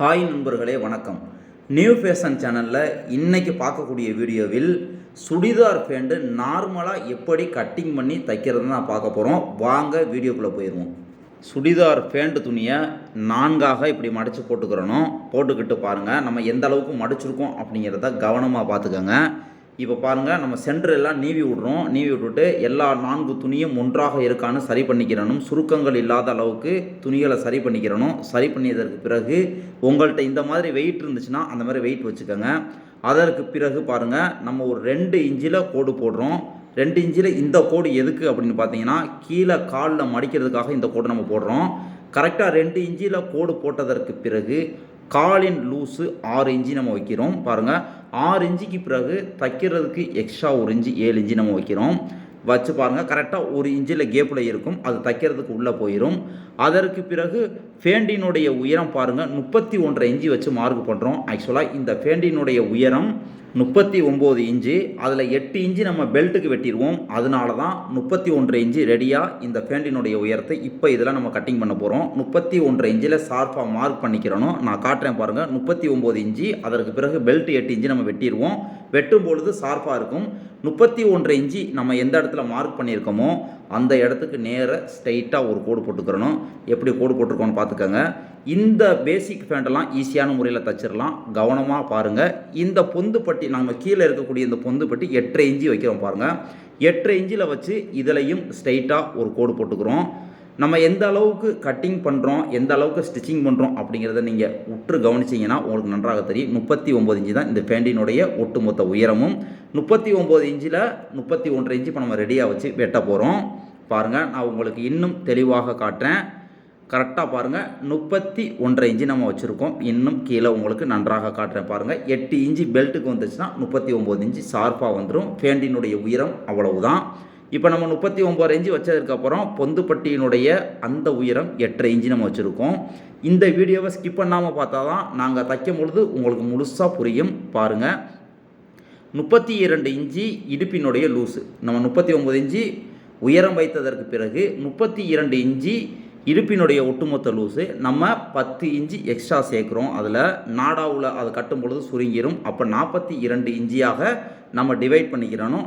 Hi நண்பர்களே வணக்கம். New fashion சேனலில் இன்றைக்கி பார்க்கக்கூடிய வீடியோவில் சுடிதார் பேண்ட்டு நார்மலாக எப்படி கட்டிங் பண்ணி தைக்கிறது நான் பார்க்க போகிறோம் வாங்க வீடியோக்குள்ளே போயிடுவோம். சுடிதார் பேண்ட் துணியை நான்காக இப்படி மடித்து போட்டுக்கிறணும். போட்டுக்கிட்டு பாருங்கள் நம்ம எந்த அளவுக்கு மடிச்சிருக்கோம் அப்படிங்கிறத கவனமாக பார்த்துக்கோங்க. இப்போ பாருங்கள் நம்ம சென்டர் எல்லாம் நீவி விட்றோம். நீவி விட்டுட்டு எல்லா நான்கு துணியும் ஒன்றாக இருக்கான்னு சரி பண்ணிக்கிறணும் சுருக்கங்கள் இல்லாத அளவுக்கு துணிகளை சரி பண்ணிக்கிறணும் சரி பண்ணியதற்கு பிறகு உங்கள்கிட்ட இந்த மாதிரி வெயிட் இருந்துச்சுன்னா அந்த மாதிரி வெயிட் வச்சுக்கோங்க. அதற்கு பிறகு பாருங்கள் நம்ம ஒரு ரெண்டு இன்ச்சில் கோடு போடுறோம். ரெண்டு இன்ச்சில் இந்த கோடு எதுக்கு அப்படின்னு பார்த்தீங்கன்னா கீழே காலில் மடிக்கிறதுக்காக இந்த கோடு நம்ம போடுறோம். கரெக்டாக ரெண்டு இன்ச்சில் கோடு போட்டதற்கு பிறகு காலின் லூஸு ஆறு இன்ச்சு நம்ம வைக்கிறோம். பாருங்கள் ஆறு இன்ச்சுக்கு பிறகு தைக்கிறதுக்கு எக்ஸ்ட்ரா ஒரு இன்ச்சு ஏழு இன்ச்சு நம்ம வைக்கிறோம். வச்சு பாருங்கள் கரெக்டாக ஒரு இன்ச்சில் கேப்பில் இருக்கும். அது தைக்கிறதுக்கு உள்ளே போயிடும் அதற்கு பிறகு ஃபேண்டினுடைய உயரம் பாருங்கள் முப்பத்தி ஒன்றரை இன்ச்சு வச்சு மார்க் பண்ணுறோம் ஆக்சுவலாக இந்த ஃபேண்டினுடைய உயரம் முப்பத்தி ஒம்பது இன்ச்சு. அதில் எட்டு இன்ச்சு நம்ம பெல்ட்டுக்கு வெட்டிடுவோம் அதனால தான் முப்பத்தி ஒன்றரை இன்ச்சு ரெடியாக இந்த ஃபேண்டினுடைய உயரத்தை இப்போ இதில் நம்ம கட்டிங் பண்ண போகிறோம் முப்பத்தி ஒன்றரை இன்ச்சில் ஷார்ப்பாக மார்க் பண்ணிக்கிறனும் நான் காட்டுறேன் பாருங்கள் முப்பத்தி ஒம்பது இன்ச்சு அதற்கு பிறகு பெல்ட் எட்டு இன்ச்சு நம்ம வெட்டிடுவோம் வெட்டும் பொழுது ஷார்ப்பாக இருக்கும். முப்பத்தி ஒன்றரை இன்ச்சு நம்ம எந்த இடத்துல மார்க் பண்ணியிருக்கோமோ அந்த இடத்துக்கு நேராக ஸ்ட்ரைட்டாக ஒரு கோடு போட்டுக்கிறணும். எப்படி கோடு போட்டிருக்கோன்னு பார்த்துக்கோங்க. இந்த பேசிக் ஃபேண்டெல்லாம் ஈஸியான முறையில் தச்சிடலாம் கவனமாக பாருங்கள் இந்த பொந்து பட்டி நம்ம கீழே இருக்கக்கூடிய இந்த பொந்து பட்டி எட்டரை இஞ்சி வைக்கிறோம் பாருங்கள் எட்டரை இஞ்சில் வச்சு இதிலையும் ஸ்ட்ரைட்டாக ஒரு கோடு போட்டுக்கிறோம். நம்ம எந்த அளவுக்கு கட்டிங் பண்ணுறோம் எந்த அளவுக்கு ஸ்டிச்சிங் பண்ணுறோம் அப்படிங்கிறத நீங்கள் உற்று கவனிச்சிங்கன்னா உங்களுக்கு நன்றாக தெரியும். முப்பத்தி ஒம்பது இஞ்சி தான் இந்த ஃபேண்டினுடைய ஒட்டுமொத்த உயரமும். முப்பத்தி ஒம்பது இன்ச்சில் முப்பத்தி ஒன்றரை இன்ச்சு இப்போ நம்ம ரெடியாக வச்சு வெட்ட போகிறோம் பாருங்கள் நான் உங்களுக்கு இன்னும் தெளிவாக காட்டுறேன். கரெக்டாக பாருங்கள் முப்பத்தி ஒன்றரை இன்ச்சு நம்ம வச்சுருக்கோம். இன்னும் கீழே உங்களுக்கு நன்றாக காட்டுறேன் பாருங்கள் எட்டு இன்ச்சு பெல்ட்டுக்கு வந்துச்சுன்னா முப்பத்தி ஒம்பது இன்ச்சு ஷார்ப்பாக வந்துடும் ஃபேண்டினுடைய உயரம் அவ்வளவுதான். இப்போ நம்ம முப்பத்தி ஒம்பது இன்ச்சு வச்சதுக்கப்புறம் பொந்துப்பட்டியினுடைய அந்த உயரம் எட்டரை இன்ச்சு நம்ம வச்சுருக்கோம். இந்த வீடியோவை ஸ்கிப் பண்ணாமல் பார்த்தா தான் நாங்கள் தைக்கும் பொழுது உங்களுக்கு முழுசாக புரியும். பாருங்கள் முப்பத்தி இரண்டு இன்ச்சு இடுப்பினுடைய லூஸு நம்ம முப்பத்தி ஒம்பது இன்ச்சு உயரம் வைத்ததற்கு பிறகு முப்பத்தி இரண்டு இன்ச்சு இடுப்பினுடைய ஒட்டுமொத்த லூஸு நம்ம பத்து இன்ச்சு எக்ஸ்ட்ரா சேர்க்குறோம். அதில் நாடாவில் அதை கட்டும் பொழுது சுருங்கிடும் அப்போ நாற்பத்தி இரண்டு இன்ச்சியாக நம்ம டிவைட் பண்ணிக்கிறணும்.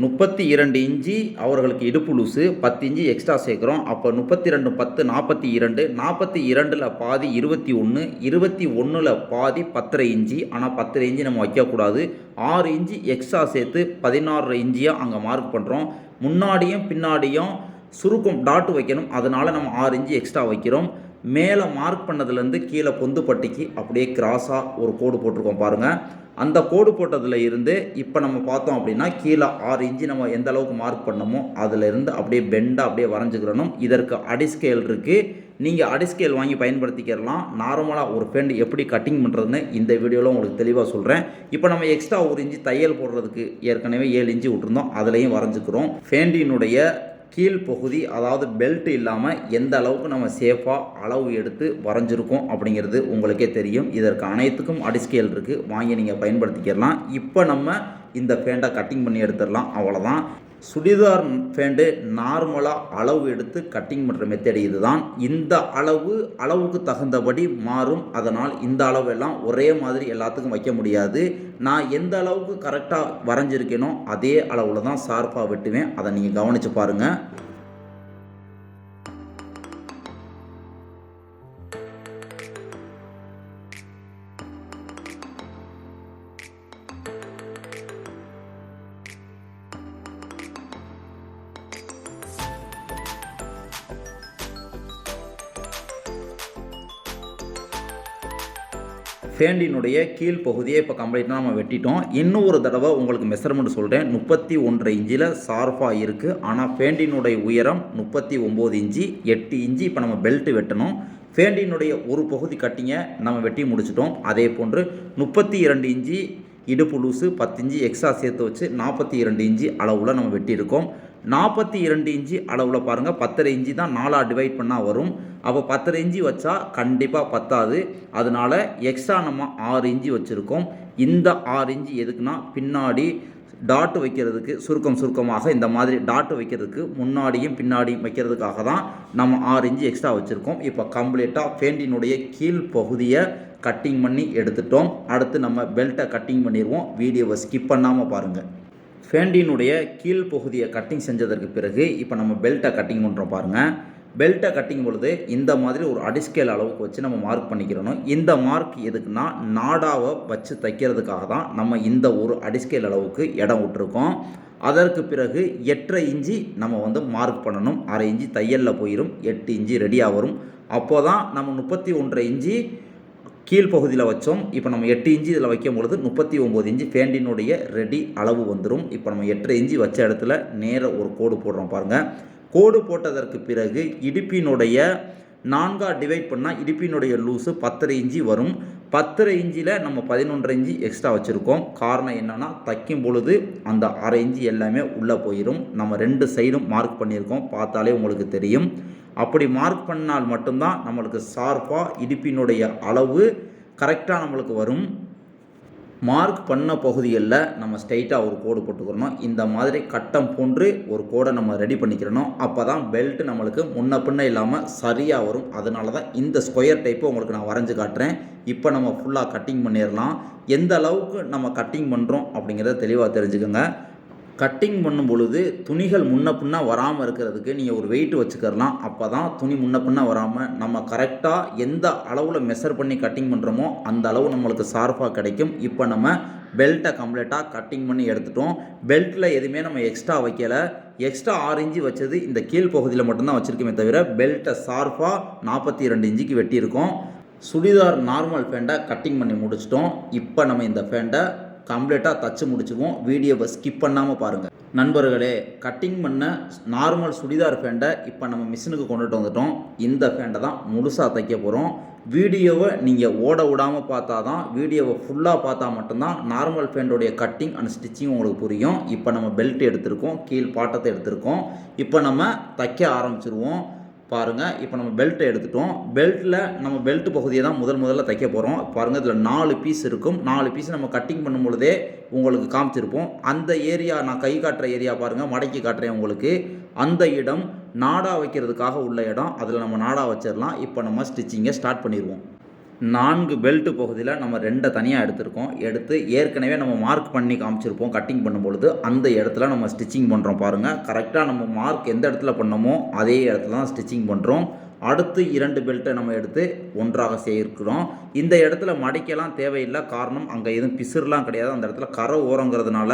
முப்பத்தி இரண்டு இஞ்சி அவர்களுக்கு இடுப்பு லூஸு பத்து இஞ்சி எக்ஸ்ட்ரா சேர்க்குறோம். அப்போ முப்பத்தி ரெண்டு பத்து நாற்பத்தி இரண்டு நாற்பத்தி இரண்டில் பாதி இருபத்தி ஒன்று இருபத்தி ஒன்றில் பாதி பத்தரை இஞ்சி ஆனால் பத்தரை இஞ்சி நம்ம வைக்கக்கூடாது. ஆறு இஞ்சி எக்ஸ்ட்ரா சேர்த்து பதினாறு இஞ்சியாக அங்கே மார்க் பண்ணுறோம் முன்னாடியும் பின்னாடியும் சுருக்கம் டாட் வைக்கணும். அதனால் நம்ம ஆறு இஞ்சி எக்ஸ்ட்ரா வைக்கிறோம். மேலே மார்க் பண்ணதுலேருந்து கீழே பொந்துப்பட்டிக்கு அப்படியே கிராஸாக ஒரு கோடு போட்டிருக்கோம் பாருங்கள் அந்த கோடு போட்டதில் இருந்து இப்போ நம்ம பார்த்தோம் அப்படின்னா கீழே ஆறு இன்ச்சு நம்ம எந்த அளவுக்கு மார்க் பண்ணமோ அதிலிருந்து அப்படியே பெண்டாக அப்படியே வரைஞ்சிக்கிறணும். இதற்கு அடிஸ்கேல் இருக்குது நீங்கள் அடிஸ்கேல் வாங்கி பயன்படுத்திக்கிறலாம் நார்மலாக ஒரு பெண்ட் எப்படி கட்டிங் பண்ணுறதுன்னு இந்த வீடியோவில் உங்களுக்கு தெளிவாக சொல்கிறேன் இப்போ நம்ம எக்ஸ்ட்ரா ஒரு இன்ச்சு தையல் போடுறதுக்கு ஏற்கனவே ஏழு இன்ச்சு விட்டுருந்தோம். அதுலேயும் வரைஞ்சிக்கிறோம். ஃபேண்டினுடைய கீழ்ப்பகுதி அதாவது பெல்ட் இல்லாமல் எந்த அளவுக்கு நம்ம சேஃபாக அளவு எடுத்து வரைஞ்சிருக்கோம் அப்படிங்கிறது உங்களுக்கே தெரியும். இதற்கு அனைத்துக்கும் அடிஸ்கேல் இருக்குது வாங்கி நீங்கள் பயன்படுத்திக்கிறலாம் இப்போ நம்ம இந்த பேண்டை கட்டிங் பண்ணி எடுத்துடலாம். அவ்வளோதான் சுடிதார் பேண்ட்டு நார்மலாக அளவு எடுத்து கட்டிங் பண்ணுற மெத்தடு இதுதான். இந்த அளவு அளவுக்கு தகுந்தபடி மாறும். அதனால் இந்த அளவெல்லாம் ஒரே மாதிரி எல்லாத்துக்கும் வைக்க முடியாது. நான் எந்த அளவுக்கு கரெக்டாக வரைஞ்சிருக்கேனோ அதே அளவில் தான் ஷார்ப்பாக வெட்டுவேன். அதை நீங்கள் கவனித்து பாருங்கள் ஃபேண்டினுடைய கீழ் பகுதியை இப்போ கம்ப்ளீட்டாக நம்ம வெட்டிட்டோம். இன்னும் ஒரு தடவை உங்களுக்கு மெஷர்மெண்ட் சொல்கிறேன் முப்பத்தி ஒன்றரை இன்ச்சில் சார்ஃபாக இருக்குது ஆனால் ஃபேண்டினுடைய உயரம் முப்பத்தி ஒம்பது இன்ச்சு எட்டு இன்ச்சு இப்போ நம்ம பெல்ட் வெட்டணும். ஃபேண்டினுடைய ஒரு பகுதி கட்டிங்க நம்ம வெட்டி முடிச்சிட்டோம். அதே போன்று முப்பத்தி இரண்டு இன்ச்சு இடுப்பு லூஸு பத்து இன்ச்சு எக்ஸ்ட்ரா சேர்த்து வச்சு நாற்பத்தி இரண்டு இன்ச்சு அளவில் நம்ம வெட்டியிருக்கோம். நாற்பத்தி இரண்டு இன்ச்சு அளவில் பாருங்கள் பத்தரை இன்ச்சு தான் நாலாக டிவைட் பண்ணால் வரும். அப்போ பத்தரை இன்ச்சு வச்சா கண்டிப்பாக பத்தாது. அதனால் எக்ஸ்ட்ரா நம்ம ஆறு இன்ச்சு வச்சுருக்கோம். இந்த ஆறு இன்ச்சு எதுக்குன்னா பின்னாடி டாட் வைக்கிறதுக்கு சுருக்கம் சுருக்கமாக இந்த மாதிரி டாட் வைக்கிறதுக்கு முன்னாடியும் பின்னாடியும் வைக்கிறதுக்காக தான் நம்ம ஆறு இன்ச்சு எக்ஸ்ட்ரா வச்சுருக்கோம். இப்போ கம்ப்ளீட்டாக ஃபேண்டினுடைய கீழ் பகுதியை கட்டிங் பண்ணி எடுத்துட்டோம். அடுத்து நம்ம பெல்ட்டை கட்டிங் பண்ணிடுவோம். வீடியோவை ஸ்கிப் பண்ணாமல் பாருங்கள் ஃபேண்டினுடைய கீழ் பகுதியை கட்டிங் செஞ்சதற்கு பிறகு இப்போ நம்ம பெல்ட்டை கட்டிங் பண்ணுறோம் பாருங்கள் பெல்ட்டை கட்டிங் பொழுது இந்த மாதிரி ஒரு அடிஸ்கேல் அளவுக்கு வச்சு நம்ம மார்க் பண்ணிக்கிறணும். இந்த மார்க் எதுக்குன்னா நாடாவை வச்சு தைக்கிறதுக்காக தான் நம்ம இந்த ஒரு அடிஸ்கேல் அளவுக்கு இடம் விட்டுருக்கோம். அதற்கு பிறகு எட்டரை இஞ்சி நம்ம வந்து மார்க் பண்ணணும். அரை இஞ்சி தையலில் போயிடும் எட்டு இஞ்சி ரெடியாக வரும். அப்போ தான் நம்ம முப்பத்தி ஒன்றரை இஞ்சி கீழ்ப்பகுதியில் வச்சோம். இப்போ நம்ம எட்டு இன்ச்சு இதில் வைக்கும் பொழுது முப்பத்தி ஒம்பது இன்ச்சு ஃபேண்டினுடைய ரெடி அளவு வந்துடும் இப்போ நம்ம எட்டரை இன்ச்சு வச்ச இடத்துல நேராக ஒரு கோடு போடுறோம் பாருங்கள் கோடு போட்டதற்கு பிறகு இடுப்பினுடைய நான்காக டிவைட் பண்ணால் இடுப்பினுடைய லூஸு பத்தரை இஞ்சி வரும். பத்தரை இஞ்சியில் நம்ம பதினொன்றரை இஞ்சி எக்ஸ்ட்ரா வச்சுருக்கோம். காரணம் என்னென்னா தைக்கும் பொழுது அந்த அரை இஞ்சி எல்லாமே உள்ளே போயிடும் நம்ம ரெண்டு சைடும் மார்க் பண்ணியிருக்கோம். பார்த்தாலே உங்களுக்கு தெரியும். அப்படி மார்க் பண்ணால் மட்டும்தான் நம்மளுக்கு சார்பாக இடுப்பினுடைய அளவு கரெக்டாக நம்மளுக்கு வரும். மார்க் பண்ண பகுதிகளில் நம்ம ஸ்ட்ரைட்டாக ஒரு கோடு போட்டுக்கிறணும். இந்த மாதிரி கட்டம் போன்று ஒரு கோடை நம்ம ரெடி பண்ணிக்கிறணும். அப்போ தான் பெல்ட் நம்மளுக்கு முன்ன பின்ன இல்லாமல் சரியாக வரும். அதனால தான் இந்த ஸ்கொயர் டைப்பை உங்களுக்கு நான் வரைஞ்சி காட்டுறேன். இப்போ நம்ம ஃபுல்லாக கட்டிங் பண்ணிடலாம். எந்த அளவுக்கு நம்ம கட்டிங் பண்ணுறோம் அப்படிங்கிறத தெளிவாக தெரிஞ்சுக்கோங்க. கட்டிங் பண்ணும் பொழுது துணிகள் முன்ன பின்னா வராமல் இருக்கிறதுக்கு நீங்கள் ஒரு வெயிட் வச்சுக்கிறலாம். அப்போ தான் துணி முன்ன பின்னா வராமல் நம்ம கரெக்டாக எந்த அளவில் மெஷர் பண்ணி கட்டிங் பண்ணுறோமோ அந்த அளவு நம்மளுக்கு ஷார்ஃபாக கிடைக்கும். இப்போ நம்ம பெல்ட்டை கம்ப்ளீட்டாக கட்டிங் பண்ணி எடுத்துட்டோம். பெல்ட்டில் எதுவுமே நம்ம எக்ஸ்ட்ரா வைக்கலை. எக்ஸ்ட்ரா ஆறு இன்ச்சு வச்சது இந்த கீழ் பகுதியில் மட்டும்தான் வச்சுருக்கோமே தவிர பெல்ட்டை ஷார்ப்பாக நாற்பத்தி ரெண்டு இன்ச்சுக்கு வெட்டியிருக்கோம். சுடிதார் நார்மல் ஃபேண்டை கட்டிங் பண்ணி முடிச்சிட்டோம். இப்போ நம்ம இந்த ஃபேண்டை கம்ப்ளீட்டாக தச்சு முடிச்சுவோம் வீடியோவை ஸ்கிப் பண்ணாமல் பாருங்கள் நண்பர்களே கட்டிங் பண்ண நார்மல் சுடிதார் ஃபேண்டை இப்போ நம்ம மிஷினுக்கு கொண்டுட்டு வந்துட்டோம். இந்த ஃபேண்டை தான் முழுசாக தைக்க போகிறோம் வீடியோவை நீங்கள் ஓட விடாமல் பார்த்தா தான் வீடியோவை ஃபுல்லாக பார்த்தா மட்டும்தான் நார்மல் ஃபேண்டோடைய கட்டிங் அண்ட் ஸ்டிச்சிங் உங்களுக்கு புரியும். இப்போ நம்ம பெல்ட் எடுத்திருக்கோம் கீழ் பாட்டத்தை எடுத்திருக்கோம். இப்போ நம்ம தைக்க ஆரம்பிச்சிருவோம். பாருங்கள் இப்போ நம்ம பெல்ட்டை எடுத்துட்டோம். பெல்ட்டில் நம்ம பெல்ட் பகுதியை தான் முதல் முதல்ல தைக்க போகிறோம் பாருங்கள் இதில் நாலு பீஸ் இருக்கும். நாலு பீஸ் நம்ம கட்டிங் பண்ணும் பொழுதே உங்களுக்கு காமிச்சிருப்போம். அந்த ஏரியா நான் கை காட்டுற ஏரியா பாருங்கள் மடக்கி காட்டுறேன் உங்களுக்கு. அந்த இடம் நாடா வைக்கிறதுக்காக உள்ள இடம். அதில் நம்ம நாடா வச்சிடலாம் இப்போ நம்ம ஸ்டிச்சிங்கை ஸ்டார்ட் பண்ணிடுவோம் நான்கு பெல்ட் பகுதியில் நம்ம ரெண்டை தனியாக எடுத்திருக்கோம். எடுத்து ஏற்கனவே நம்ம மார்க் பண்ணி காமிச்சிருப்போம். கட்டிங் பண்ணும்பொழுது அந்த இடத்துல நம்ம ஸ்டிச்சிங் பண்ணுறோம் பாருங்கள் கரெக்டாக நம்ம மார்க் எந்த இடத்துல பண்ணோமோ அதே இடத்துல தான் ஸ்டிச்சிங் பண்ணுறோம் அடுத்து இரண்டு பெல்ட்டை நம்ம எடுத்து ஒன்றாக சேர்க்கிறோம். இந்த இடத்துல மடிக்கலாம் தேவையில்லை. காரணம் அங்கே எதுவும் பிசுறுலாம் கிடையாது. அந்த இடத்துல கரை ஓரங்கிறதுனால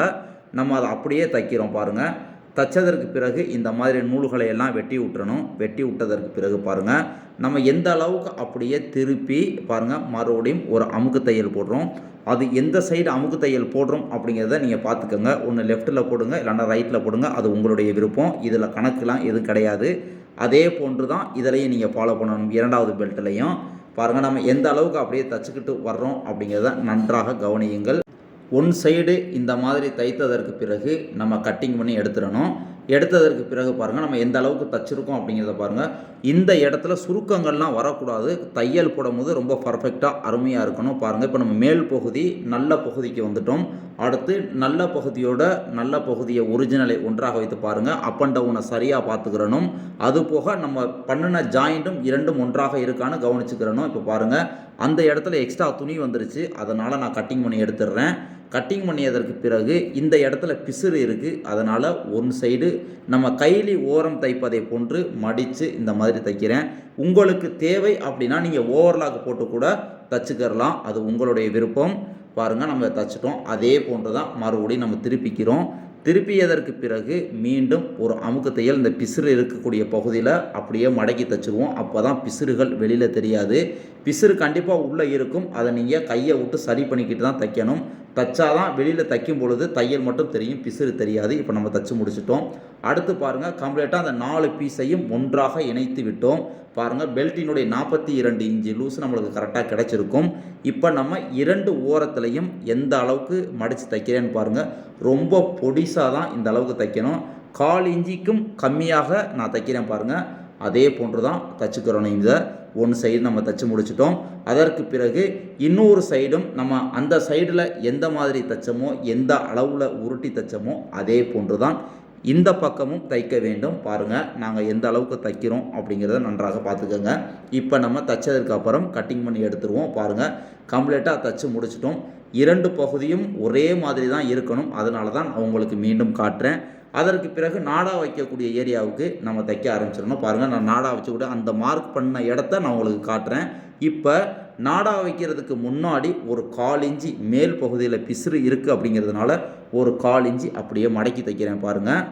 நம்ம அதை அப்படியே தைக்கிறோம் பாருங்கள் தைச்சதற்கு பிறகு இந்த மாதிரி நூல்களை எல்லாம் வெட்டி விட்டுறணும் வெட்டி விட்டதற்கு பிறகு பாருங்கள் நம்ம எந்த அளவுக்கு அப்படியே திருப்பி பாருங்கள் மறுபடியும் ஒரு அமுக்கு தையல் போடுறோம். அது எந்த சைடு அமுக்கு தையல் போடுறோம் அப்படிங்கிறத நீங்கள் பார்த்துக்கோங்க. ஒன்று லெஃப்ட்டில் போடுங்க இல்லைன்னா ரைட்டில் போடுங்க அது உங்களுடைய விருப்பம். இதில் கணக்குலாம் எதுவும் கிடையாது. அதே போன்று தான் இதிலையும் நீங்கள் ஃபாலோ பண்ணணும் இரண்டாவது பெல்ட்லையும் பாருங்கள் நம்ம எந்த அளவுக்கு அப்படியே தச்சுக்கிட்டு வர்றோம் அப்படிங்கிறத நன்றாக கவனியுங்கள். ஒன் சைடு இந்த மாதிரி தைத்ததற்கு பிறகு நம்ம கட்டிங் பண்ணி எடுத்துடணும். எடுத்ததற்கு பிறகு பாருங்கள் நம்ம எந்த அளவுக்கு தச்சிருக்கோம் அப்படிங்கிறத பாருங்கள் இந்த இடத்துல சுருக்கங்கள்லாம் வரக்கூடாது. தையல் போடும்போது ரொம்ப பர்ஃபெக்டாக அருமையாக இருக்கணும் பாருங்கள் இப்போ நம்ம மேல் பகுதி நல்ல பகுதிக்கு வந்துட்டோம். அடுத்து நல்ல பகுதியோட நல்ல பகுதியை ஒரிஜினலை ஒன்றாக வைத்து பாருங்கள் அப் அண்ட் டவுனை சரியாக பார்த்துக்கிறனும். அது போக நம்ம பண்ணின ஜாயிண்ட்டும் இரண்டும் ஒன்றாக இருக்கான்னு கவனிச்சுக்கிறனும். இப்போ பாருங்கள் அந்த இடத்துல எக்ஸ்ட்ரா துணி வந்துருச்சு. அதனால் நான் கட்டிங் பண்ணி எடுத்துடுறேன் கட்டிங் பண்ணியதற்கு பிறகு இந்த இடத்துல பிசுறு இருக்குது அதனால் ஒன் சைடு நம்ம கைலி ஓரம் தைப்பதை போன்று மடித்து இந்த மாதிரி தைக்கிறேன். உங்களுக்கு தேவை அப்படின்னா நீங்கள் ஓவர்லாக் போட்டு கூட தச்சுக்கிறலாம். அது உங்களுடைய விருப்பம். பாருங்கள் நம்ம தச்சிட்டோம். அதே போன்று தான் மறுபடியும் நம்ம திருப்பிக்கிறோம். திருப்பியதற்கு பிறகு மீண்டும் ஒரு அமுக்கு தையல் இந்த பிசுறு இருக்கக்கூடிய பகுதியில் அப்படியே மடக்கி தச்சுருவோம். அப்போ தான் பிசுறுகள் வெளியில் தெரியாது. பிசுறு கண்டிப்பாக உள்ளே இருக்கும். அதை நீங்கள் கையை விட்டு சரி பண்ணிக்கிட்டு தான் தைக்கணும். தச்சாதான் வெளியில் தைக்கும் பொழுது தையல் மட்டும் தெரியும் பிசுறு தெரியாது. இப்போ நம்ம தச்சு முடிச்சிட்டோம். அடுத்து பாருங்கள் கம்ப்ளீட்டாக அந்த நாலு பீஸையும் ஒன்றாக இணைத்து விட்டோம். பாருங்கள் பெல்ட்டினுடைய நாற்பத்தி இரண்டு இன்ச்சு லூஸ் நம்மளுக்கு கரெக்டாக கிடச்சிருக்கும். இப்போ நம்ம இரண்டு ஓரத்துலையும் எந்த அளவுக்கு மடித்து தைக்கிறேன்னு பாருங்கள் ரொம்ப பொடிசாக தான் இந்த அளவுக்கு தைக்கணும். கால் இஞ்சிக்கும் கம்மியாக நான் தைக்கிறேன் பாருங்கள் அதே போன்று தான் தச்சுக்கிறோம் இதை. ஒன் சைடு நம்ம தச்சு முடிச்சிட்டோம். அதற்கு பிறகு இன்னொரு சைடும் நம்ம அந்த சைடில் எந்த மாதிரி தைச்சோமோ எந்த அளவில் உருட்டி தச்சமோ அதே போன்று தான் இந்த பக்கமும் தைக்க வேண்டும். பாருங்கள் நாங்கள் எந்த அளவுக்கு தைக்கிறோம் அப்படிங்கிறத நன்றாக பார்த்துக்கோங்க. இப்போ நம்ம தைச்சதுக்கு அப்புறம் கட்டிங் பண்ணி எடுத்துருவோம். பாருங்கள் கம்ப்ளீட்டாக தைச்சு முடிச்சிட்டோம். இரண்டு பகுதியும் ஒரே மாதிரி தான் இருக்கணும். அதனால தான் அவங்களுக்கு மீண்டும் காட்டுறேன். அதற்கு பிறகு நாடா வைக்கக்கூடிய ஏரியாவுக்கு நம்ம தைக்க ஆரம்பிச்சிடணும். பாருங்கள் நான் நாடா வச்சு கூட அந்த மார்க் பண்ண இடத்த நான் உங்களுக்கு காட்டுறேன். இப்போ நாடா வைக்கிறதுக்கு முன்னாடி ஒரு கால் இஞ்சி மேல் பகுதியில் பிசுறு இருக்குது அப்படிங்கிறதுனால ஒரு கால் இஞ்சி அப்படியே மடக்கி தைக்கிறேன் பாருங்கள்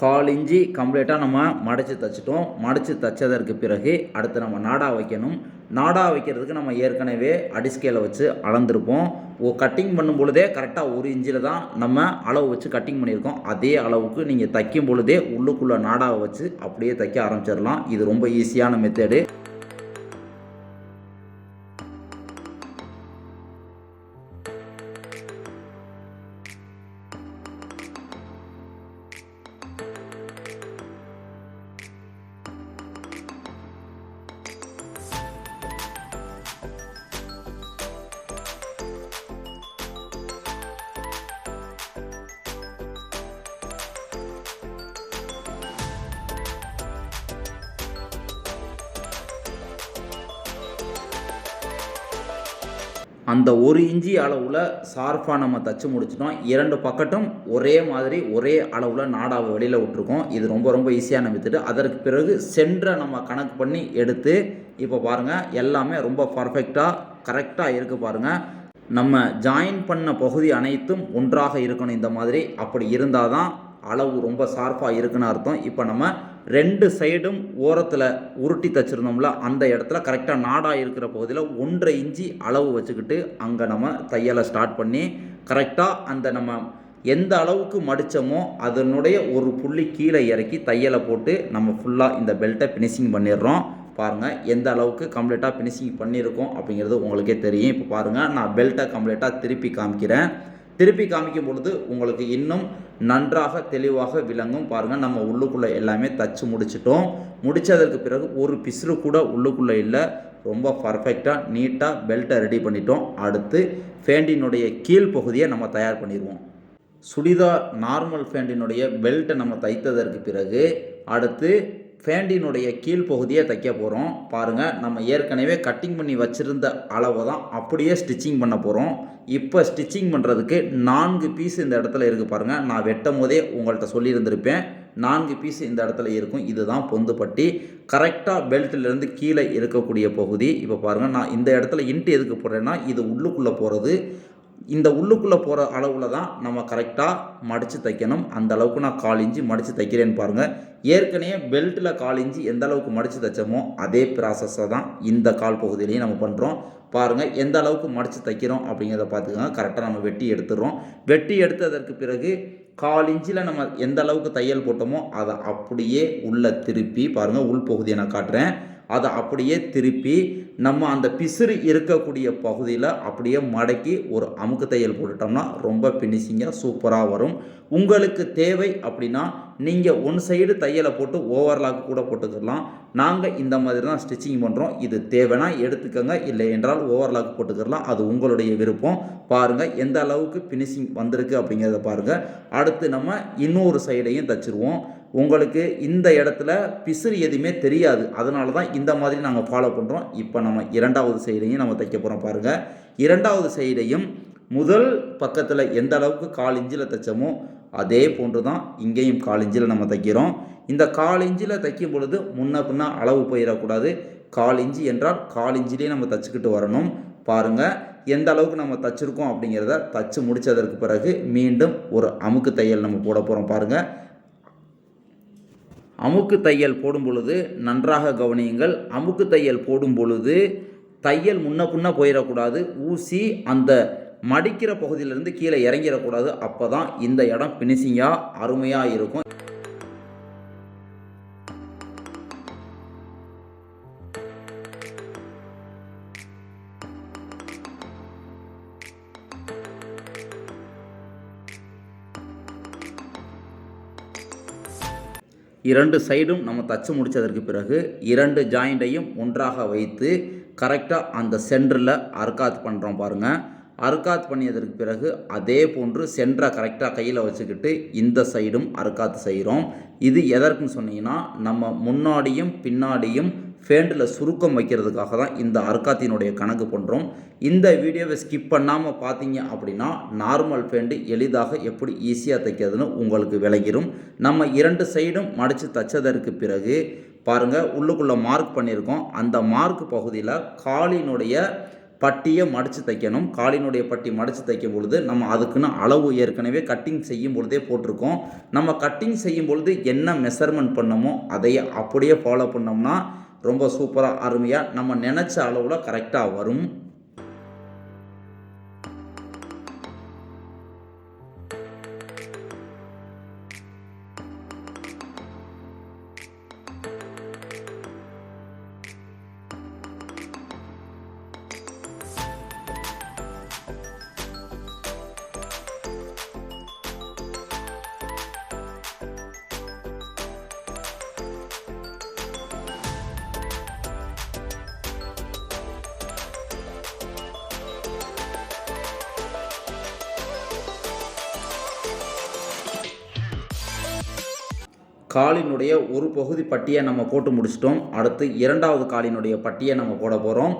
கால் இஞ்சி கம்ப்ளீட்டாக நம்ம மடித்து தைச்சிட்டோம். மடித்து தைச்சதற்கு பிறகு அடுத்து நம்ம நாடா வைக்கணும். நாடா வைக்கிறதுக்கு நம்ம ஏற்கனவே அடிஸ்கேலை வச்சு அளந்திருப்போம். ஓ கட்டிங் பண்ணும் பொழுதே கரெக்டாக ஒரு இன்ச்சில் தான் நம்ம அளவு வச்சு கட்டிங் பண்ணியிருக்கோம். அதே அளவுக்கு நீங்கள் தைக்கும் பொழுதே உள்ளுக்குள்ளே நாடாவை வச்சு அப்படியே தைக்க ஆரம்பிச்சிடலாம். இது ரொம்ப ஈஸியான மெத்தேடு அந்த ஒரு இஞ்சி அளவில் சார்ஃபாக நம்ம தச்சு முடிச்சிட்டோம். இரண்டு பக்கட்டும் ஒரே மாதிரி ஒரே அளவில் நாடாவை வெளியில் விட்ருக்கோம் இது ரொம்ப ரொம்ப ஈஸியான மெத்தடு அதற்கு பிறகு சென்றை நம்ம கணக்கு பண்ணி எடுத்து இப்போ பாருங்கள் எல்லாமே ரொம்ப பர்ஃபெக்டாக கரெக்டாக இருக்குது பாருங்கள் நம்ம ஜாயின் பண்ண பகுதி அனைத்தும் ஒன்றாக இருக்கணும் இந்த மாதிரி. அப்படி இருந்தால் தான் அளவு ரொம்ப சார்ஃபாக இருக்குன்னு அர்த்தம். இப்போ நம்ம ரெண்டு சைடும் ஓரத்தில் உருட்டி தச்சுருந்தோம்ல அந்த இடத்துல கரெக்டாக நாடாக இருக்கிற பகுதியில் ஒன்றரை இஞ்சி அளவு வச்சுக்கிட்டு அங்கே நம்ம தையலை ஸ்டார்ட் பண்ணி கரெக்டாக அந்த நம்ம எந்த அளவுக்கு மடித்தோமோ அதனுடைய ஒரு புள்ளி கீழே இறக்கி தையலை போட்டு நம்ம ஃபுல்லாக இந்த பெல்ட்டை ஃபினிஷிங் பண்ணிடுறோம். பாருங்கள் எந்த அளவுக்கு கம்ப்ளீட்டாக ஃபினிஷிங் பண்ணியிருக்கோம் அப்படிங்கிறது உங்களுக்கே தெரியும். இப்போ பாருங்கள் நான் பெல்ட்டை கம்ப்ளீட்டாக திருப்பி காமிக்கிறேன். திருப்பி காமிக்கும் பொழுது உங்களுக்கு இன்னும் நன்றாக தெளிவாக விளங்கும். பாருங்கள் நம்ம உள்ளுக்குள்ளே எல்லாமே தச்சு முடிச்சிட்டோம். முடித்ததற்கு பிறகு ஒரு பிசுறு கூட உள்ளுக்குள்ளே இல்லை. ரொம்ப பர்ஃபெக்டாக நீட்டாக பெல்ட்டை ரெடி பண்ணிட்டோம். அடுத்து ஃபேண்டினுடைய கீழ் பகுதியை நம்ம தயார் பண்ணிடுவோம். சுடிதார் நார்மல் ஃபேண்டினுடைய பெல்ட்டை நம்ம தைத்ததற்கு பிறகு அடுத்து ஃபேண்டினுடைய கீழ் பகுதியை தைக்க போகிறோம் பாருங்கள் நம்ம ஏற்கனவே கட்டிங் பண்ணி வச்சுருந்த அளவை தான் அப்படியே ஸ்டிச்சிங் பண்ண போகிறோம் இப்போ ஸ்டிச்சிங் பண்ணுறதுக்கு நான்கு பீஸ் இந்த இடத்துல இருக்குது பாருங்கள் நான் வெட்டும் போதே உங்கள்கிட்ட சொல்லியிருந்திருப்பேன். நான்கு பீஸ் இந்த இடத்துல இருக்கும். இதுதான் பொந்து பட்டி. கரெக்டாக பெல்ட்டிலேருந்து கீழே இருக்கக்கூடிய பகுதி. இப்போ பாருங்கள் நான் இந்த இடத்துல இன்ட்டு எதுக்கு போடுறேன்னா இது உள்ளுக்குள்ளே போகிறது இந்த உள்ளுக்குள்ளே போகிற அளவில் தான் நம்ம கரெக்டாக மடித்து தைக்கணும். அந்த அளவுக்கு நான் கால் இஞ்சி மடித்து தைக்கிறேன்னு பாருங்கள் ஏற்கனவே பெல்ட்டில் கால் இஞ்சி எந்த அளவுக்கு மடித்து தைச்சோமோ அதே ப்ராசஸை தான் இந்த கால் பகுதியிலையும் நம்ம பண்ணுறோம் பாருங்கள் எந்த அளவுக்கு மடித்து தைக்கிறோம் அப்படிங்கிறத பார்த்துக்கோங்க. கரெக்டாக நம்ம வெட்டி எடுத்துடுறோம். வெட்டி எடுத்ததற்கு பிறகு கால் இன்ச்சில் நம்ம எந்த அளவுக்கு தையல் போட்டோமோ அதை அப்படியே உள்ளே திருப்பி பாருங்கள் உள் பகுதியை நான் காட்டுறேன். அதை அப்படியே திருப்பி நம்ம அந்த பிசிறு இருக்கக்கூடிய பகுதியில் அப்படியே மடக்கி ஒரு அமுக்கு தையல் போட்டுட்டோம்னா ரொம்ப ஃபினிஷிங்காக சூப்பராக வரும். உங்களுக்கு தேவை அப்படின்னா நீங்கள் ஒன் சைடு தையலை போட்டு ஓவர்லாக் கூட போட்டுக்கலாம். நாங்கள் இந்த மாதிரி தான் ஸ்டிச்சிங் பண்ணுறோம் இது தேவைன்னா எடுத்துக்கோங்க. இல்லை என்றால் ஓவர்லாக் போட்டுக்கலாம். அது உங்களுடைய விருப்பம். பாருங்கள் எந்த அளவுக்கு ஃபினிஷிங் வந்திருக்கு அப்படிங்கிறத பாருங்கள் அடுத்து நம்ம இன்னொரு சைடையும் தச்சுருவோம். உங்களுக்கு இந்த இடத்துல பிசிறு எதுவுமே தெரியாது. அதனால தான் இந்த மாதிரி நாங்கள் ஃபாலோ பண்ணுறோம் இப்போ நம்ம இரண்டாவது சைடையும் நம்ம தைக்க போகிறோம் பாருங்கள் இரண்டாவது சைடையும் முதல் பக்கத்தில் எந்த அளவுக்கு கால் இஞ்சில் தைச்சோமோ அதே போன்று தான் இங்கேயும் கால் இஞ்சில் நம்ம தைக்கிறோம். இந்த கால் இஞ்சில் தைக்கும் பொழுது முன்ன பின்ன அளவு போயிடக்கூடாது. கால் இஞ்சி என்றால் கால் இஞ்சிலே நம்ம தைச்சிக்கிட்டு வரணும். பாருங்கள் எந்த அளவுக்கு நம்ம தச்சுருக்கோம் அப்படிங்கிறத தச்சு முடித்ததற்கு பிறகு மீண்டும் ஒரு அமுக்கு தையல் நம்ம போட போகிறோம் பாருங்கள் அமுக்கு தையல் போடும் பொழுது நன்றாக கவனியுங்கள். அமுக்கு தையல் போடும் பொழுது தையல் முன்ன பின்ன போயிடக்கூடாது. ஊசி அந்த மடிக்கிற பகுதியிலேருந்து கீழே இறங்கிடக்கூடாது. அப்போ தான் இந்த இடம் ஃபினிஷிங்காக அருமையாக இருக்கும். இரண்டு சைடும் நம்ம தச்சு முடித்ததற்கு பிறகு இரண்டு ஜாயிண்ட்டையும் ஒன்றாக வைத்து கரெக்டாக அந்த சென்டரில் அர்க்காத் பண்ணுறோம் பாருங்கள் அர்க்காத் பண்ணியதற்கு பிறகு அதே போன்று சென்டரை கரெக்டாக கையில் வச்சுக்கிட்டு இந்த சைடும் அர்க்காத் செய்கிறோம் இது எதற்குன்னு சொன்னீங்கன்னா நம்ம முன்னாடியும் பின்னாடியும் ஃபேண்டில் சுருக்கம் வைக்கிறதுக்காக தான் இந்த அர்க்காத்தினுடைய கணக்கு பண்ணுறோம் இந்த வீடியோவை ஸ்கிப் பண்ணாமல் பார்த்தீங்க அப்படின்னா நார்மல் ஃபேண்டு எளிதாக எப்படி ஈஸியாக தைக்கிறதுன்னு உங்களுக்கு விளங்கிடும் நம்ம இரண்டு சைடும் மடித்து தைச்சதற்கு பிறகு பாருங்கள் உள்ளுக்குள்ளே மார்க் பண்ணியிருக்கோம். அந்த மார்க் பகுதியில் காலினுடைய பட்டியை மடித்து தைக்கணும். காலினுடைய பட்டி மடித்து தைக்கும் பொழுது நம்ம அதுக்குன்னு அளவு ஏற்கனவே கட்டிங் செய்யும் பொழுதே போட்டிருக்கோம். நம்ம கட்டிங் செய்யும் பொழுது என்ன மெஷர்மெண்ட் பண்ணமோ அதை அப்படியே ஃபாலோ பண்ணோம்னா ரொம்ப சூப்பராக அருமையாக நம்ம நினச்ச அளவில் கரெக்டாக வரும். காலினுடைய ஒரு பகுதி பட்டியை நம்ம போட்டு முடிச்சிட்டோம். அடுத்து இரண்டாவது காலினுடைய பட்டியை நம்ம போட போகிறோம்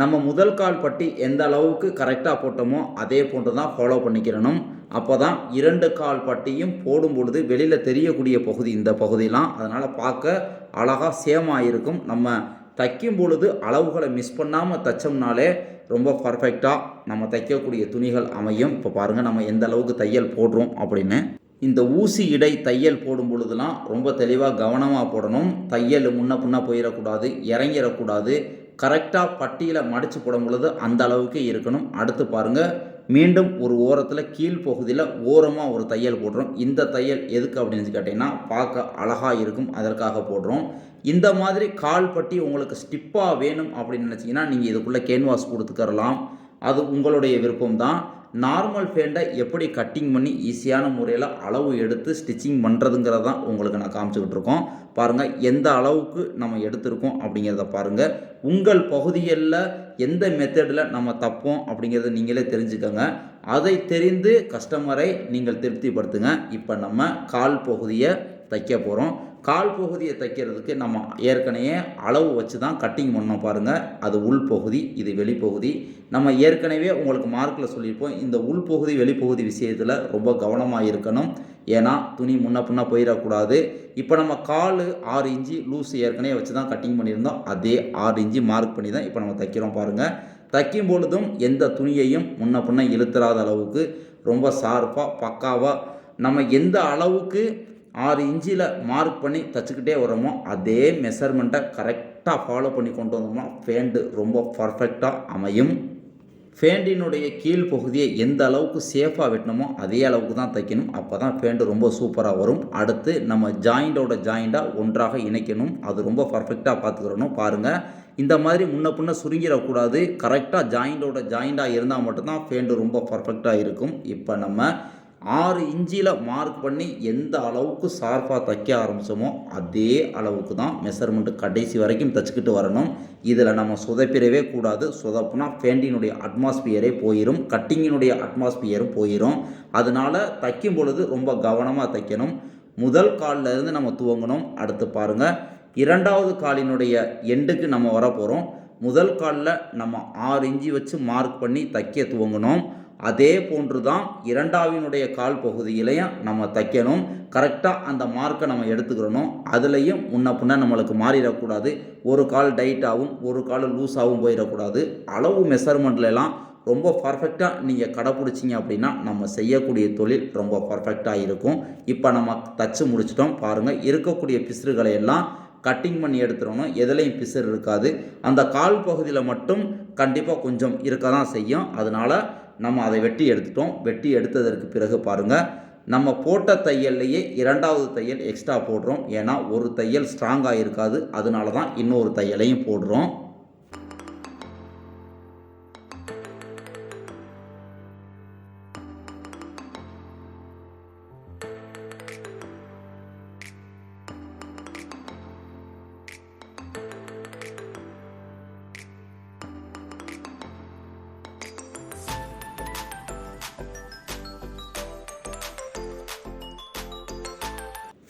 நம்ம முதல் கால் பட்டி எந்த அளவுக்கு கரெக்டாக போட்டோமோ அதே போன்று தான் ஃபாலோ பண்ணிக்கிறணும். அப்போ தான் இரண்டு கால் பட்டியும் போடும் பொழுது வெளியில் தெரியக்கூடிய பகுதி இந்த பகுதியெலாம் அதனால் பார்க்க அழகாக சேமாக இருக்கும். நம்ம தைக்கும் பொழுது அளவுகளை மிஸ் பண்ணாமல் தைச்சோம்னாலே ரொம்ப பர்ஃபெக்டாக நம்ம தைக்கக்கூடிய துணிகள் அமையும். இப்போ பாருங்கள் நம்ம எந்த அளவுக்கு தையல் போடுறோம் அப்படின்னு. இந்த ஊசி இடை தையல் போடும் பொழுதுலாம் ரொம்ப தெளிவாக கவனமாக போடணும். தையல் முன்ன பின்னா போயிடக்கூடாது இறங்கிடக்கூடாது கரெக்டாக பட்டியில் மடித்து போடும் பொழுது அந்த அளவுக்கு இருக்கணும். அடுத்து பாருங்கள் மீண்டும் ஒரு ஓரத்தில் கீழ் பகுதியில் ஓரமாக ஒரு தையல் போடுறோம். இந்த தையல் எதுக்கு அப்படின்னு கேட்டிங்கன்னா பார்க்க அழகாக இருக்கும். அதற்காக போடுறோம். இந்த மாதிரி கால் பட்டி உங்களுக்கு ஸ்டிப்பாக வேணும் அப்படின்னு நினச்சிங்கன்னா நீங்கள் இதுக்குள்ளே கேன்வாஸ் கொடுத்துக்கரலாம் அது உங்களுடைய விருப்பம் தான் நார்மல் ஃபேண்டை எப்படி கட்டிங் பண்ணி ஈஸியான முறையில் அளவு எடுத்து ஸ்டிச்சிங் பண்ணுறதுங்கிறத தான் உங்களுக்கு நான் காமிச்சிக்கிட்டு இருக்கோம். பாருங்கள் எந்த அளவுக்கு நம்ம எடுத்திருக்கோம் அப்படிங்கிறத பாருங்கள் உங்கள் பகுதிகளில் எந்த மெத்தடில் நம்ம தப்போம் அப்படிங்கிறத நீங்களே தெரிஞ்சுக்கோங்க. அதை தெரிந்து கஸ்டமரை நீங்கள் திருப்திப்படுத்துங்க. இப்போ நம்ம கால் பகுதியை தைக்க போகிறோம் கால் பகுதியை தைக்கிறதுக்கு நம்ம ஏற்கனவே அளவு வச்சு தான் கட்டிங் பண்ணோம் பாருங்கள் அது உள்பகுதி இது வெளிப்பகுதி. நம்ம ஏற்கனவே உங்களுக்கு மார்க்கில் சொல்லியிருப்போம். இந்த உள்பகுதி வெளிப்பகுதி விஷயத்தில் ரொம்ப கவனமாக இருக்கணும். ஏன்னா துணி முன்ன பின்ன போயிடக்கூடாது. இப்போ நம்ம கால் ஆறு இன்ச்சு லூஸ் ஏற்கனவே வச்சு தான் கட்டிங் பண்ணியிருந்தோம். அதே ஆறு இன்ச்சு மார்க் பண்ணி தான் இப்போ நம்ம தைக்கிறோம் பாருங்கள் தைக்கும் பொழுதும் எந்த துணியையும் முன்ன பின்ன இழுத்துறாத அளவுக்கு ரொம்ப ஷார்ப்பாக பக்காவாக நம்ம எந்த அளவுக்கு ஆறு இன்ச்சில் மார்க் பண்ணி தச்சுக்கிட்டே வரோமோ அதே மெஷர்மெண்ட்டை கரெக்டாக ஃபாலோ பண்ணி கொண்டு வந்தோம்னா ஃபேண்டு ரொம்ப பர்ஃபெக்டாக அமையும். ஃபேண்டினுடைய கீழ் பகுதியை எந்த அளவுக்கு சேஃபாக வெட்டணுமோ அதே அளவுக்கு தான் தைக்கணும். அப்போ தான் ஃபேண்டு ரொம்ப சூப்பராக வரும். அடுத்து நம்ம ஜாயிண்டோட ஜாயிண்டாக ஒன்றாக இணைக்கணும். அது ரொம்ப பர்ஃபெக்டாக பார்த்துக்கிறணும். பாருங்கள் இந்த மாதிரி முன்ன பின்ன சுருங்கிடக்கூடாது. கரெக்டாக ஜாயிண்டோட ஜாயிண்டாக இருந்தால் மட்டும்தான் ஃபேண்டு ரொம்ப பர்ஃபெக்டாக இருக்கும். இப்போ நம்ம ஆறு இன்ச்சில் மார்க் பண்ணி எந்த அளவுக்கு ஷார்ப்பாக தைக்க ஆரம்பித்தோமோ அதே அளவுக்கு தான் மெஷர்மெண்ட்டு கடைசி வரைக்கும் தைச்சிக்கிட்டு வரணும். இதில் நம்ம சொதப்பிடவே கூடாது. சொதப்புனா ஃபேண்டினுடைய அட்மாஸ்பியரே போயிடும் கட்டிங்கினுடைய அட்மாஸ்பியரும் போயிடும் அதனால் தைக்கும் பொழுது ரொம்ப கவனமாக தைக்கணும். முதல் காலில் இருந்து நம்ம துவங்கணும். அடுத்து பாருங்கள் இரண்டாவது காலினுடைய எண்டுக்கு நம்ம வர போகிறோம் முதல் காலில் நம்ம ஆறு இஞ்சி வச்சு மார்க் பண்ணி தைக்க துவங்கணும். அதே போன்று தான் இரண்டாவினுடைய கால் பகுதியிலையும் நம்ம தைக்கணும். கரெக்டாக அந்த மார்க்கை நம்ம எடுத்துக்கிறணும். அதுலேயும் முன்ன பின்ன நம்மளுக்கு மாறிடக்கூடாது. ஒரு கால் டைட்டாகவும் ஒரு கால் லூஸாகவும் போயிடக்கூடாது. அளவு மெஷர்மெண்ட்லலாம் ரொம்ப பர்ஃபெக்டாக நீங்கள் கடைப்பிடிச்சிங்க அப்படின்னா நம்ம செய்யக்கூடிய தொழில் ரொம்ப பர்ஃபெக்டாக இருக்கும். இப்போ நம்ம தச்சு முடிச்சிட்டோம். பாருங்கள் இருக்கக்கூடிய பிசுறுகளை எல்லாம் கட்டிங் பண்ணி எடுத்துடணும். எதுலேயும் பிசுறு இருக்காது. அந்த கால் பகுதியில் மட்டும் கண்டிப்பாக கொஞ்சம் இருக்க தான் செய்யும். அதனால் நம்ம அதை வெட்டி எடுத்துட்டோம். வெட்டி எடுத்ததற்கு பிறகு பாருங்கள் நம்ம போட்ட தையல்லையே இரண்டாவது தையல் எக்ஸ்ட்ரா போடுறோம். ஏன்னா ஒரு தையல் ஸ்ட்ராங்காக இருக்காது. அதனால தான் இன்னொரு தையலையும் போடுறோம்.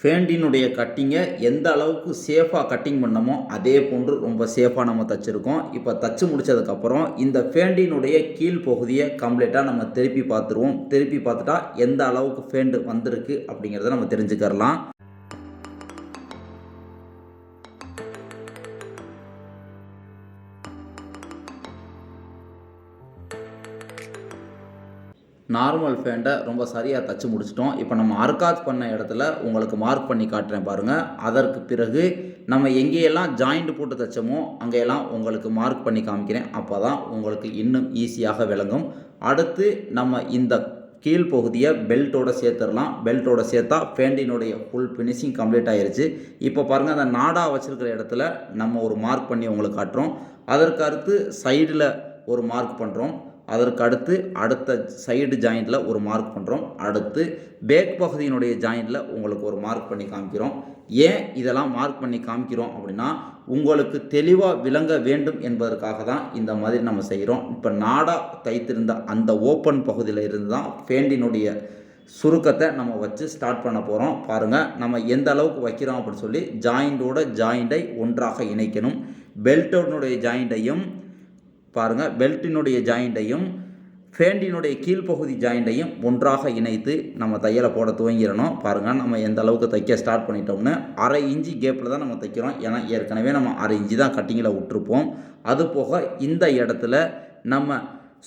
ஃபேண்டினுடைய கட்டிங்கை எந்த அளவுக்கு சேஃபாக கட்டிங் பண்ணமோ அதே போன்று ரொம்ப சேஃபாக நம்ம தச்சுருக்கோம். இப்போ தச்சு முடிச்சதுக்கப்புறம் இந்த ஃபேண்டினுடைய கீழ் பகுதியை கம்ப்ளீட்டாக நம்ம திருப்பி பார்த்துருவோம். திருப்பி பார்த்துட்டா எந்த அளவுக்கு ஃபேண்டு வந்திருக்கு அப்படிங்கிறத நம்ம தெரிஞ்சுக்கிறலாம். நார்மல் ஃபேண்டை ரொம்ப சரியாக தச்சு முடிச்சிட்டோம். இப்போ நம்ம அர்காத் பண்ண இடத்துல உங்களுக்கு மார்க் பண்ணி காட்டுறேன் பாருங்கள் அதற்கு பிறகு நம்ம எங்கேயெல்லாம் ஜாயிண்ட் போட்டு தைச்சோமோ அங்கேயெல்லாம் உங்களுக்கு மார்க் பண்ணி காமிக்கிறேன். அப்போ தான் உங்களுக்கு இன்னும் ஈஸியாக விளங்கும். அடுத்து நம்ம இந்த கீழ்ப்பகுதியை பெல்ட்டோட சேர்த்துடலாம். பெல்ட்டோட சேர்த்தா ஃபேண்டினுடைய ஃபுல் ஃபினிஷிங் கம்ப்ளீட் ஆயிருச்சு. இப்போ பாருங்கள் அந்த நாடா வச்சுருக்கிற இடத்துல நம்ம ஒரு மார்க் பண்ணி உங்களுக்கு காட்டுறோம். அதற்கு அடுத்து சைடில் ஒரு மார்க் பண்ணுறோம் அதற்கு அடுத்து அடுத்த சைடு ஜாயிண்டில் ஒரு மார்க் பண்ணுறோம் அடுத்து பேக் பகுதியினுடைய ஜாயிண்டில் உங்களுக்கு ஒரு மார்க் பண்ணி காமிக்கிறோம். ஏன் இதெல்லாம் மார்க் பண்ணி காமிக்கிறோம் அப்படின்னா உங்களுக்கு தெளிவாக விளங்க வேண்டும் என்பதற்காக தான் இந்த மாதிரி நம்ம செய்கிறோம் இப்போ நாடா தைத்திருந்த அந்த ஓப்பன் பகுதியில் இருந்து தான் ஃபேண்டினுடைய சுருக்கத்தை நம்ம வச்சு ஸ்டார்ட் பண்ண போகிறோம் பாருங்கள் நம்ம எந்த அளவுக்கு வைக்கிறோம் அப்படின்னு சொல்லி ஜாயிண்டோட ஜாயிண்டை ஒன்றாக இணைக்கணும். பெல்ட்டோனுடைய ஜாயிண்டையும் பாருங்கள் பெல்ட்டினுடைய ஜாயிண்டையும் ஃபேண்டினுடைய கீழ்ப்பகுதி ஜாயிண்ட்டையும் ஒன்றாக இணைத்து நம்ம தையலை போட துவங்கிடணும். பாருங்கள் நம்ம எந்த அளவுக்கு தைக்க ஸ்டார்ட் பண்ணிட்டோம்னு அரை இன்ச்சு கேப்பில் தான் நம்ம தைக்கிறோம். ஏன்னா ஏற்கனவே நம்ம அரை இன்ச்சு தான் கட்டிங்கில் விட்டுருப்போம். அது போக இந்த இடத்துல நம்ம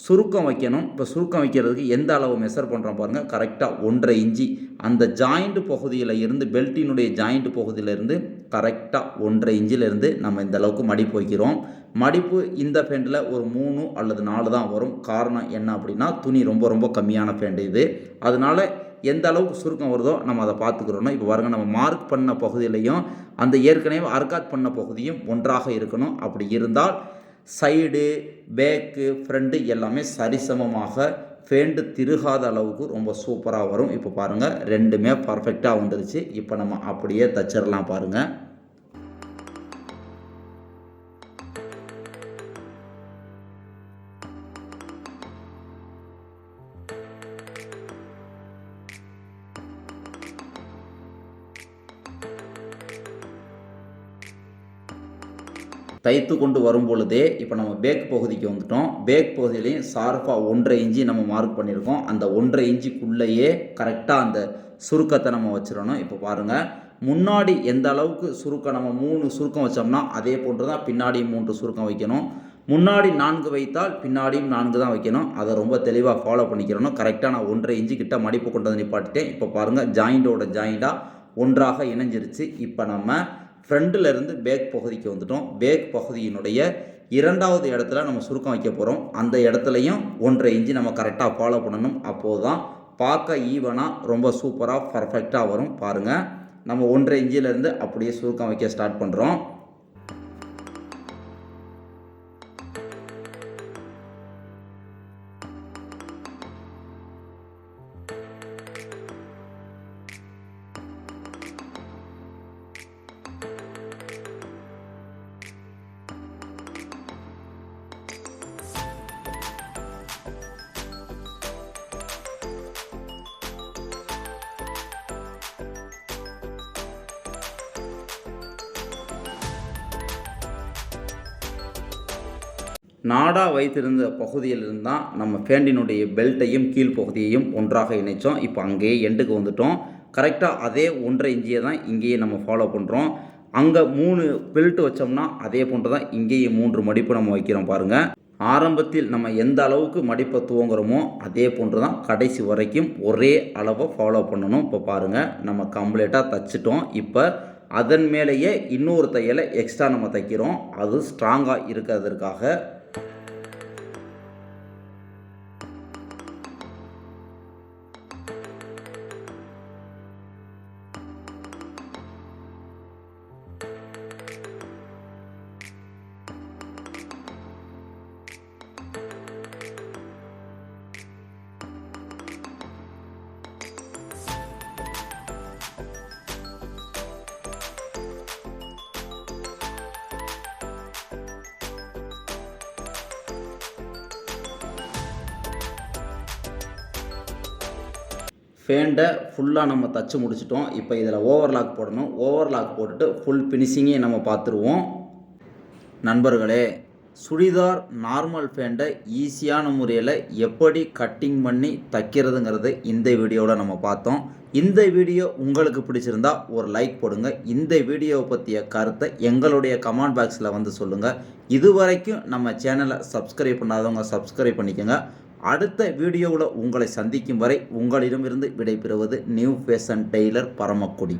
சுருக்கம் வைக்கணும். இப்போ சுருக்கம் வைக்கிறதுக்கு எந்த அளவு மெஷர் பண்ணுறோம் பாருங்கள் கரெக்டாக ஒன்றரை இஞ்சி அந்த ஜாயிண்ட் பகுதியில் இருந்து பெல்ட்டினுடைய ஜாயிண்ட் பகுதியிலேருந்து கரெக்டாக ஒன்றரை இன்ச்சிலேருந்து நம்ம இந்த அளவுக்கு மடிப்பு வைக்கிறோம். மடிப்பு இந்த ஃபேண்டில் ஒரு மூணு அல்லது நாலு தான் வரும். காரணம் என்ன அப்படின்னா துணி ரொம்ப ரொம்ப கம்மியான ஃபேண்டு இது. அதனால் எந்த அளவுக்கு சுருக்கம் வருதோ நம்ம அதை பார்த்துக்கிறோம் இப்போ பாருங்க நம்ம மார்க் பண்ண பகுதியிலையும் அந்த ஏற்கனவே அர்காட் பண்ண பகுதியும் ஒன்றாக இருக்கணும். அப்படி இருந்தால் சைடு பேக்கு ஃப்ரண்ட்டு எல்லாமே சரிசமமாக ஃபேண்டு திருகாத அளவுக்கு ரொம்ப சூப்பராக வரும். இப்போ பாருங்கள் ரெண்டுமே பர்ஃபெக்டாக வந்துருச்சு. இப்போ நம்ம அப்படியே தச்சிடலாம் பாருங்கள் தைத்து கொண்டு வரும் பொழுதே இப்போ நம்ம பேக் பகுதிக்கு வந்துட்டோம். பேக் பகுதியிலையும் சார்பாக ஒன்றரை இன்ச்சு நம்ம மார்க் பண்ணியிருக்கோம். அந்த ஒன்றரை இன்ச்சுக்குள்ளேயே கரெக்டாக அந்த சுருக்கத்தை நம்ம வச்சிடணும். இப்போ பாருங்கள் முன்னாடி எந்த அளவுக்கு சுருக்கம் நம்ம மூணு சுருக்கம் வச்சோம்னா அதே போன்று தான் பின்னாடி மூன்று சுருக்கம் வைக்கணும். முன்னாடி நான்கு வைத்தால் பின்னாடியும் நான்கு தான் வைக்கணும். அதை ரொம்ப தெளிவாக ஃபாலோ பண்ணிக்கிறணும். கரெக்டாக நான் ஒன்றரை இன்ச்சு கிட்ட மடிப்பு கொண்டு வந்து நிப்பாட்டிட்டேன். இப்போ பாருங்கள் ஜாயிண்டோட ஜாயிண்டாக ஒன்றாக இணைஞ்சிருச்சு. இப்போ நம்ம ஃப்ரண்ட்டில் இருந்து பேக் பகுதிக்கு வந்துட்டோம். பேக் பகுதியினுடைய இரண்டாவது இடத்துல நம்ம சுருக்கம் வைக்க போகிறோம் அந்த இடத்துலையும் ஒன்றரை இன்ச்சு நம்ம கரெக்டாக ஃபாலோ பண்ணணும். அப்போது தான் பார்க்க ஈவனாக ரொம்ப சூப்பராக பர்ஃபெக்டாக வரும். பாருங்கள் நம்ம ஒன்றரை இன்ச்சிலேருந்து அப்படியே சுருக்கம் வைக்க ஸ்டார்ட் பண்ணுறோம் வைத்திருந்த பகுதியிலிருந்து தான் நம்ம ஃபேண்டினுடைய பெல்ட்டையும் கீழ்ப்பகுதியையும் ஒன்றாக இணைச்சோம். இப்போ அங்கேயே எண்டுக்கு வந்துட்டோம். கரெக்டாக அதே ஒன்றரை இஞ்சியை தான் இங்கேயே நம்ம ஃபாலோ பண்ணுறோம் அங்கே மூணு பெல்ட் வச்சோம்னா அதே போன்று தான் இங்கேயும் மூன்று மடிப்பு நம்ம வைக்கிறோம் பாருங்கள் ஆரம்பத்தில் நம்ம எந்த அளவுக்கு மடிப்பை துவங்குறோமோ அதே போன்று தான் கடைசி வரைக்கும் ஒரே அளவை ஃபாலோ பண்ணணும். இப்போ பாருங்கள் நம்ம கம்ப்ளீட்டாக தச்சிட்டோம். இப்போ அதன் மேலேயே இன்னொரு தையலை எக்ஸ்ட்ரா நம்ம தைக்கிறோம். அது ஸ்ட்ராங்காக இருக்கிறதுக்காக ஃபேண்டை ஃபுல்லாக நம்ம தச்சு முடிச்சிட்டோம். இப்போ இதில் ஓவர்லாக் போடணும். ஓவர்லாக் போட்டுட்டு ஃபுல் ஃபினிஷிங்கையும் நம்ம பார்த்துருவோம். நண்பர்களே சுடிதார் நார்மல் ஃபேண்டை ஈஸியான முறையில் எப்படி கட்டிங் பண்ணி தைக்கிறதுங்கிறது இந்த வீடியோவில் நம்ம பார்த்தோம். இந்த வீடியோ உங்களுக்கு பிடிச்சிருந்தா ஒரு லைக் போடுங்க. இந்த வீடியோவை பற்றிய கருத்தை எங்களுடைய கமெண்ட் பாக்ஸில் வந்து சொல்லுங்கள் இதுவரைக்கும் நம்ம சேனலை சப்ஸ்கிரைப் பண்ணாதவங்க சப்ஸ்கிரைப் பண்ணிக்கோங்க. அடுத்த வீடியோவில் உங்களை சந்திக்கும் வரை உங்களிடமிருந்து விடைபெறுவது நியூ ஃபேஷன் டெய்லர் பரமக்குடி.